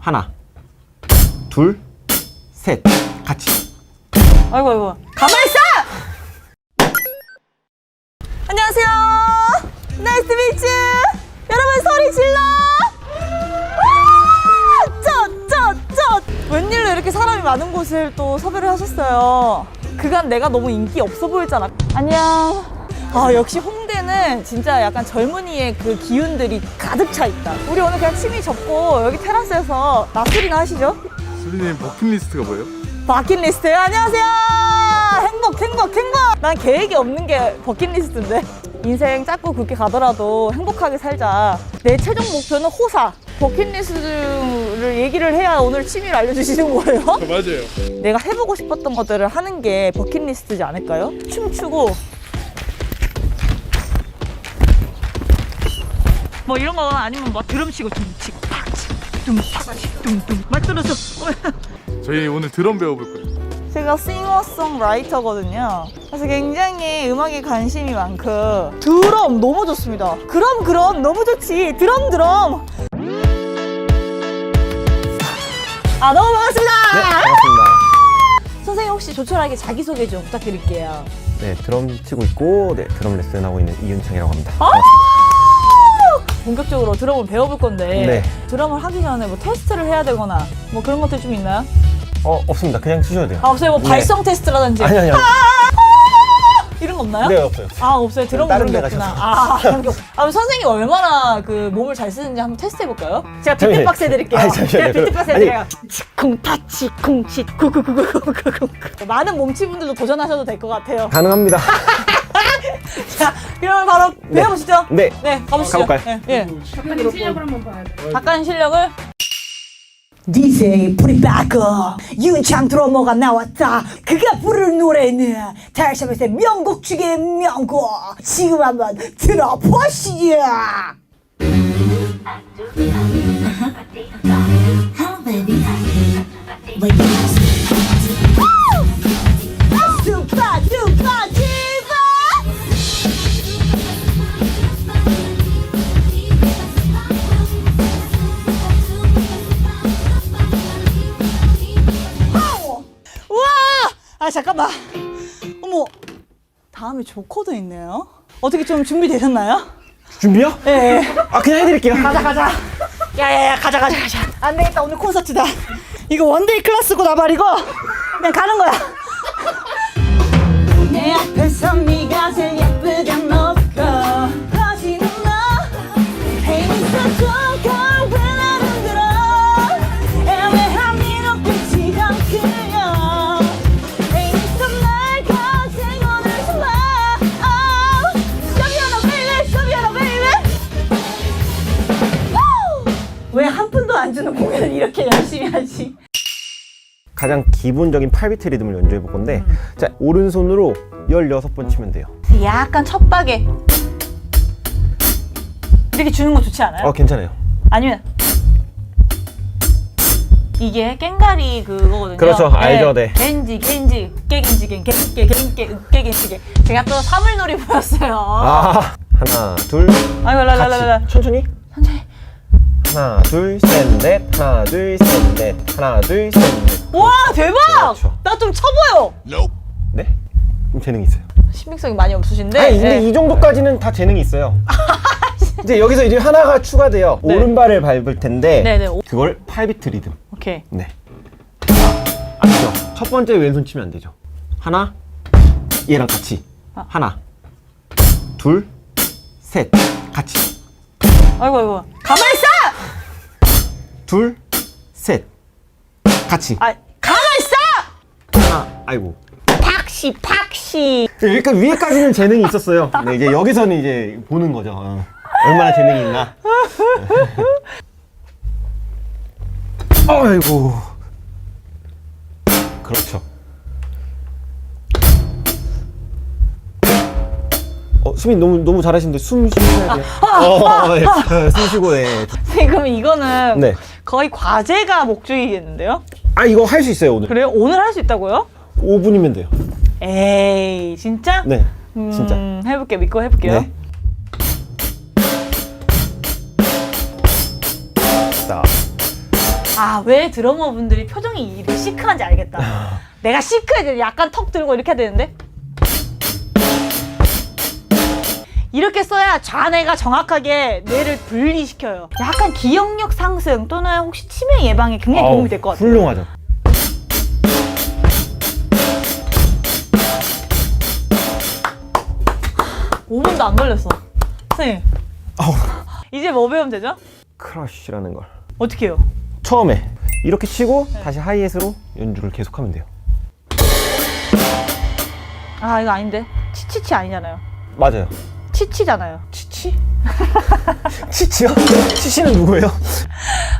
하나, 둘, 셋. 같이. 아이고 아이고. 가만히 있어! 안녕하세요. 나이스 미츠 여러분 소리 질러! 웬일로 이렇게 사람이 많은 곳을 또 섭외를 하셨어요? 그간 내가 너무 인기 없어 보였잖아. 안녕. 아 역시 홍 대는 진짜 약간 젊은이의 그 기운들이 가득 차 있다 우리 오늘 그냥 취미 접고 여기 테라스에서 낮술이나 하시죠 수리님 버킷리스트가 뭐예요? 버킷리스트 안녕하세요 행복 행복 행복 난 계획이 없는 게 버킷리스트인데 인생 짧고 굵게 가더라도 행복하게 살자 내 최종 목표는 호사 버킷리스트를 얘기를 해야 오늘 취미를 알려주시는 거예요? 맞아요. 내가 해보고 싶었던 것들을 하는 게 버킷리스트지 않을까요? 춤추고 뭐 이런 거 아니면 뭐 드럼 치고 팍치 tum팍치 tumtum 맞들어서 저희 오늘 드럼 배워볼 거예요. 제가 싱어송라이터거든요. 그래서 굉장히 음악에 관심이 많고 드럼 너무 좋습니다. 그럼 그럼 너무 좋지. 드럼 드럼. 아 너무 반갑습니다. 네, 반갑습니다. 선생님 혹시 조촐하게 자기 소개 좀 부탁드릴게요. 네, 드럼 치고 있고, 네, 드럼 레슨 하고 있는 이윤창이라고 합니다. 아! 본격적으로 드럼을 배워볼 건데 네. 드럼을 하기 전에 뭐 테스트를 해야 되거나 뭐 그런 것들 좀 있나요? 어, 없습니다. 그냥 치셔도 돼요. 아 없어요. 뭐 네. 발성 테스트라든지 아니, 아니요. 이런 거 없나요? 네, 없어요. 아 없어요 드럼 다른 그런 게데 없구나 아, 그런 게 없- 아 그럼 선생님 얼마나 그 몸을 잘 쓰는지 한번 테스트 해볼까요? 제가 잠시만요. 비트박스 해드릴게요 아니, 잠시만요. 제가 비트박스 아니. 해드려요 치쿵 타치 쿵치 구구구구구구구 많은 몸치 분들도 도전하셔도 될 것 같아요 가능합니다. 자 그러면 바로 배워보시죠 네. 네 가보시죠 가볼까요? 예, 예. 작가님 실력을 한번 봐야 돼. 작가님 실력을 DJ 바꿔 윤창 드러머가 나왔다 그가 부르는 노래는 달샤벳의 명곡 중의 명곡 지금 한번 들어보시죠 슈퍼 슈퍼 디 잠깐만. 어머. 다음에 조커도 있네요. 어떻게 좀 준비되셨나요? 준비요? 네. 아, 그냥 해드릴게요. 가자 가자. 야야야 가자 가자 가자. 안 되겠다 오늘 콘서트다. 이거 원데이 클래스고 나발이고 그냥 가는 거야. 공연을 이렇게 열심히 하지? 가장 기본적인 8비트 리듬을 연주해 볼 건데, 자, 오른손으로 16번 치면 돼요. 약간 첫박에 이렇게 주는 거 좋지 않아요? 어, 괜찮아요. 아니면 이게 깽가리 그거거든요. 그렇죠. 알죠, 네. 겐지 겐지 으깨겐지 겐 겐게 겐게 으깨겐지 겐 제가 또 사물놀이 보였어요. 아, 하나, 둘, 아이고 랄랄랄라. 같이. 천천히. 하나, 둘, 셋, 넷. 하나, 둘, 셋, 넷. 하나, 둘, 셋, 넷. 와 대박! 그렇죠. 나 좀 쳐보여. 네? 좀 재능이 있어요. 신빙성이 많이 없으신데. 아니 근데 네. 이 정도까지는 다 재능이 있어요. 이제 여기서 이제 하나가 추가돼요. 네. 오른발을 밟을 텐데 네네. 오- 그걸 8비트 리듬. 오케이. 네. 아시죠? 첫 번째 왼손 치면 안 되죠. 하나, 얘랑 같이. 아. 하나, 둘, 셋, 같이. 아이고 아이고. 가만히 있어. 둘, 셋, 같이. 아 가만히 있어. 하나, 아이고. 팍시 팍시. 그러니까 위에까지는 재능이 있었어요. 네, 이제 여기서는 이제 보는 거죠. 어. 얼마나 재능이 있나. 아이고. 그렇죠. 어, 수민 너무 너무 잘하시는데 숨 쉬셔야 돼요. 어, 네. 어, 숨 쉬고 네. 지금 이거는 네. 거의 과제가 목적이겠는데요? 아 이거 할 수 있어요 오늘. 그래요? 오늘 할 수 있다고요? 5분이면 돼요. 에이 진짜? 네. 음, 진짜. 해볼게 믿고 해볼게요. 네. 자, 아, 왜 드러머 분들이 표정이 이렇게 시크한지 알겠다. 내가 시크해져. 약간 턱 들고 이렇게 해야 되는데. 이렇게 써야 좌뇌가 정확하게 뇌를 분리시켜요. 약간 기억력 상승 또는 혹시 치매 예방에 굉장히 도움이 될 것 같아요. 훌륭하죠. 오 5분도 안 걸렸어. 선생님, 이제 뭐 배우면 되죠? 크러쉬라는 걸. 어떻게 해요? 처음에 이렇게 치고 네. 다시 하이햇으로 연주를 계속하면 돼요. 아, 이거 아닌데. 치치치 아니잖아요. 맞아요. 치치잖아요. 치치? 치치요? 치치는 누구예요?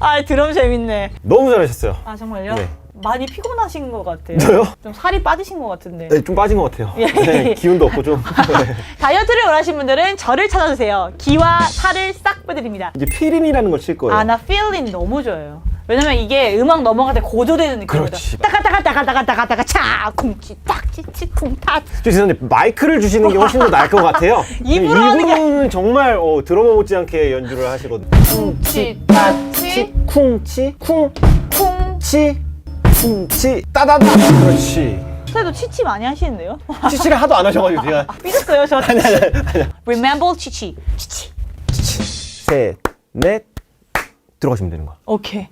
아, 드럼 재밌네. 너무 잘하셨어요. 아, 정말요? 네. 많이 피곤하신 것 같아요. 저요? 좀 살이 빠지신 것 같은데. 네, 좀 빠진 것 같아요. 예. 네, 기운도 없고 좀. 네. 다이어트를 원하시는 분들은 저를 찾아주세요. 기와 살을 싹 빼드립니다. 이제 피린이라는 걸 칠 거예요. 아, 나 필링 너무 좋아요. 왜냐면 이게 음악 넘어갈 때 고조되는 느낌이거든. 그렇지. 따가따가따가따가따가따가 차 쿵치 딱치치 쿵 타. 저 죄송한데 마이크를 주시는 게 훨씬 더 나을 것 같아요. 입으로 하는 게- 정말 어, 드러머 못지않게 연주를 하시거든요. 쿵치 따치 쿵치 쿵 쿵. 치 쿵치 따다다 그렇지 그래도 치치 많이 하시는데요? 치치를 하도 안 하셔가지고 제가 삐졌어요 저. 아니 아니 아니 Remember 치치. 치치. 셋넷 들어가시면 되는 거야 오케이.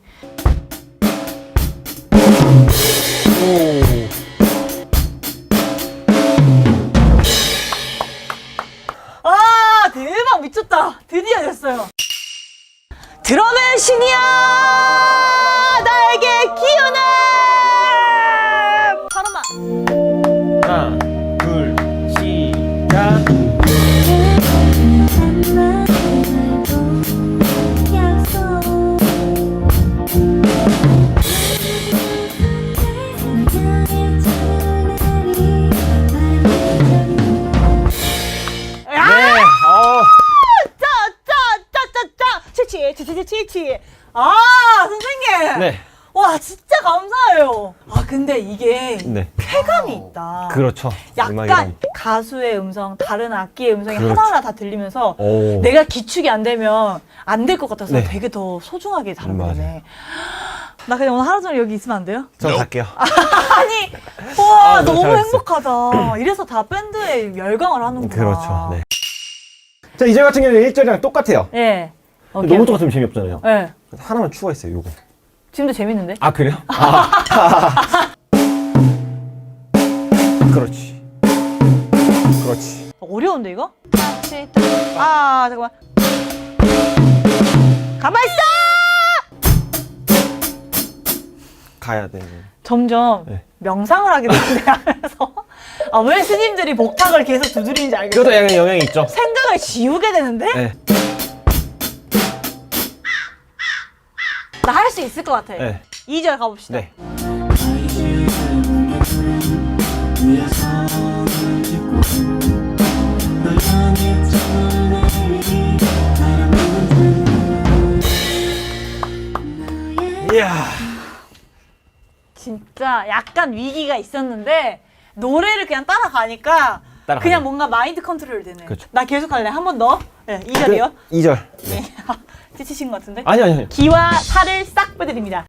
오아 대박 미쳤다. 드디어 됐어요. 드럼의 신이야 쾌감이 있다. 그렇죠 약간 음악이란. 가수의 음성, 다른 악기의 음성이 그렇죠. 하나하나 다 들리면서 오. 내가 기축이 안 되면 안 될 것 같아서 네. 되게 더 소중하게 다른 맞아요. 거네. 나 그냥 오늘 하루 종일 여기 있으면 안 돼요? 저 갈게요 아니, 와 아, 너무 너무 잘했어요. 행복하다. 이래서 다 밴드에 열광을 하는구나. 그렇죠 네. 자 이제 같은 경우는 1절이랑 똑같아요 예. 오케이. 너무 똑같으면 재미없잖아요 예. 하나만 추가했어요 요거 지금도 재밌는데? 아 그래요? 아. 그렇지 그렇지 어려운데 이거? 아 잠깐만. 가만 있어! 가야 되는 점점 네. 명상을 하게 되는데 하면서 아, 왜 스님들이 복탁을 계속 두드리는지 알겠어. 그것도 약간 영향이 있죠 생각을 지우게 되는데 네. 나 할 수 있을 것 같아. 네. 2절 가봅시다. 네. 야. 진짜 약간 위기가 있었는데 노래를 그냥 따라가니까 따라가네. 그냥 뭔가 마인드 컨트롤 되네. 그렇죠. 나 계속 할래. 한 번 더. 네, 2절이요. 2절. 네. 지치신 것 같은데? 아니 아니 아니. 기와 살을 싹 빼드립니다.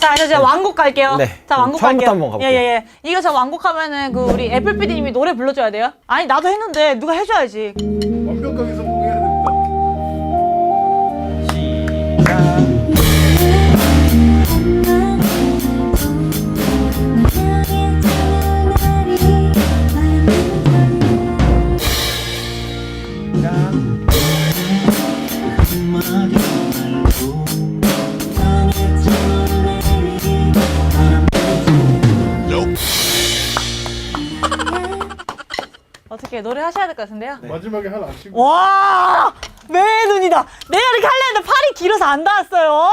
자, 저, 저 왕곡 갈게요. 네. 자, 왕곡 처음부터 갈게요. 한번 가볼게요. 예, 예, 예. 이거 저 왕곡 하면은 그 우리 애플 PD님이 노래 불러줘야 돼요? 아니, 나도 했는데 누가 해줘야지. 완벽하게 성공해야 됩니다. 어떻 게 노래 하셔야 될 것 같은데요? 마지막에 하나 안 치고 와! 내 눈이다. 내가 이렇게 하려는데 팔이 길어서 안 닿았어요.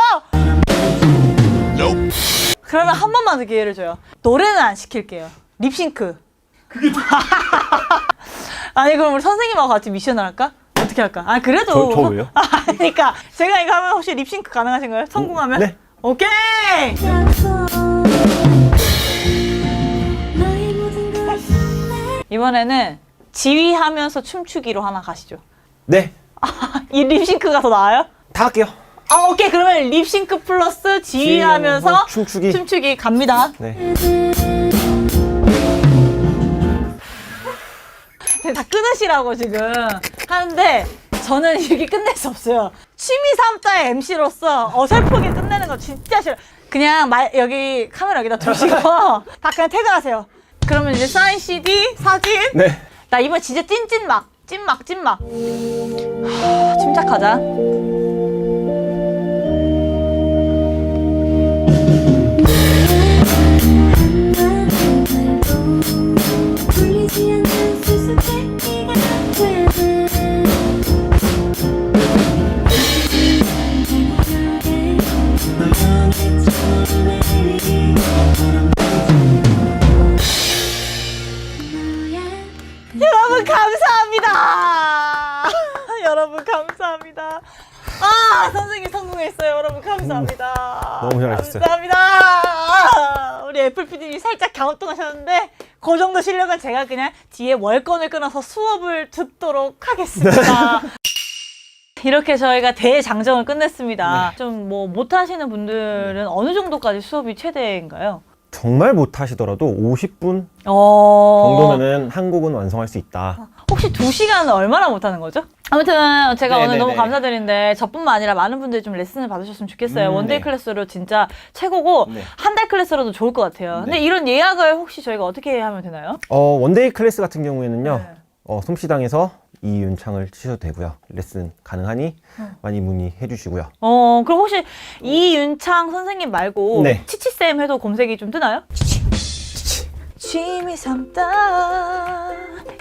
그러면 한 번만 더 기회를 줘요. 노래는 안 시킬게요. 립싱크. 아니 그럼 우리 선생님하고 같이 미션을 할까? 어떻게 할까? 아 그래도 저- 저 왜요? 아, 그러니까 제가 이거 하면 혹시 립싱크 가능하신가요? 성공하면? 네. 오케이. 이번에는 지휘하면서 춤추기로 하나 가시죠. 네. 이 립싱크가 더 나아요? 다 할게요. 아 오케이 그러면 립싱크 플러스 지휘하면서 춤추기. 춤추기 갑니다. 네. 다 끊으시라고 지금 하는데 저는 이렇게 끝낼 수 없어요. 취미 삼자의 MC로서 어설프게 끝내는 거 진짜 싫어. 그냥 말, 여기 카메라 여기다 두시고 다 그냥 퇴근하세요. 그러면 이제 사인 CD, 사진. 네. 나 이번 진짜 찐찐막, 찐막, 찐막. 하, 침착하자. 감사합니다. 너무 잘하셨어요. 감사합니다. 우리 애플 PD님 살짝 갸우뚱하셨는데 그 정도 실력은 제가 그냥 뒤에 월권을 끊어서 수업을 듣도록 하겠습니다. 이렇게 저희가 대장정을 끝냈습니다. 좀 뭐 못하시는 분들은 어느 정도까지 수업이 최대인가요? 정말 못하시더라도 50분 어... 정도면은 한 곡은 완성할 수 있다. 혹시 두 시간은 얼마나 못하는 거죠? 아무튼 제가 오늘 네네네. 너무 감사드린데 저뿐만 아니라 많은 분들이 좀 레슨을 받으셨으면 좋겠어요. 음, 원데이 네. 클래스로 진짜 최고고 네. 한 달 클래스로도 좋을 것 같아요. 근데 이런 예약을 혹시 저희가 어떻게 하면 되나요? 어, 원데이 클래스 같은 경우에는요. 네. 어, 솜씨당에서 이윤창을 치셔도 되고요. 레슨 가능하니 많이 문의해 주시고요. 어 그럼 혹시 이윤창 선생님 말고 네. 치치쌤 해도 검색이 좀 뜨나요? 취미 삼다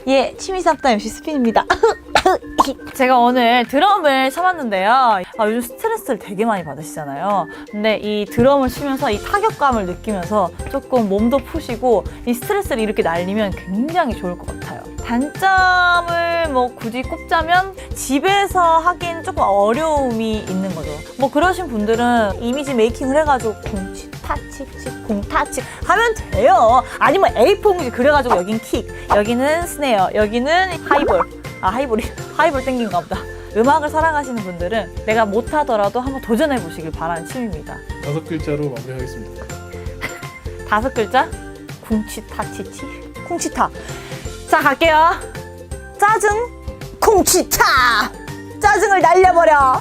예 취미 삼다 MC 스핀입니다 제가 오늘 드럼을 쳐봤는데요. 아, 요즘 스트레스를 되게 많이 받으시잖아요. 근데 이 드럼을 치면서 이 타격감을 느끼면서 조금 몸도 푸시고 이 스트레스를 이렇게 날리면 굉장히 좋을 것 같아요. 단점을 뭐 굳이 꼽자면 집에서 하긴 조금 어려움이 있는 거죠. 뭐 그러신 분들은 이미지 메이킹을 해가지고 공치 타치치 공타치 하면 돼요. 아니면 A4용지 그래가지고 여긴 킥 여기는 스네어 여기는 하이볼 아 하이볼이 하이볼 땡긴가 보다. 음악을 사랑하시는 분들은 내가 못하더라도 한번 도전해 보시길 바라는 취미입니다. 다섯 글자로 마무리하겠습니다. 다섯 글자? 쿵치타치치? 쿵치타. 자 갈게요. 짜증 쿵치타! 짜증을 날려버려